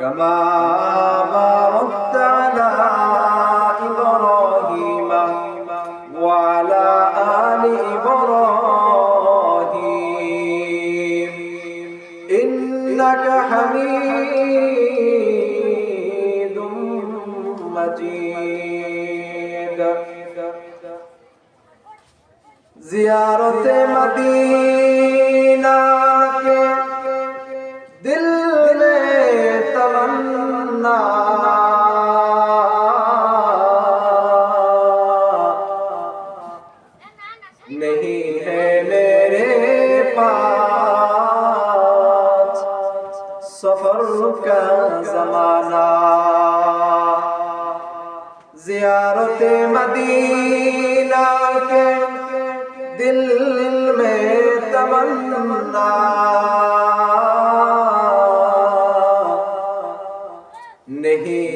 كما باركت على إبراهيم وعلى آل إبراهيم. إنك حميد مجيد. زیارت مدینہ میرے سفر کا زمانہ۔ زیارت مدینہ کے دل میں تمنا۔ نہیں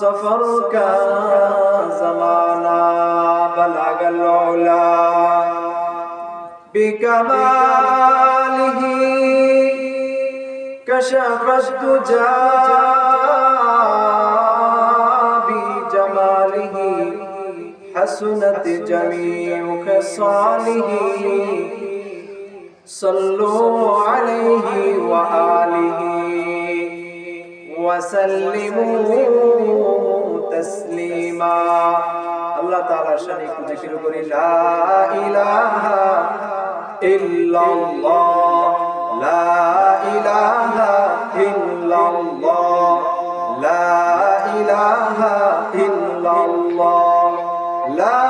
سفر کا زمانہ بلغ العلا بكماله كشف الدجى بجماله حسنت جميع خصاله صلوا عليه وآله وسلموا تسليما. الله تعالى شريك ذكر لا إله إلا الله. لا إله إلا الله. لا إله إلا الله. لا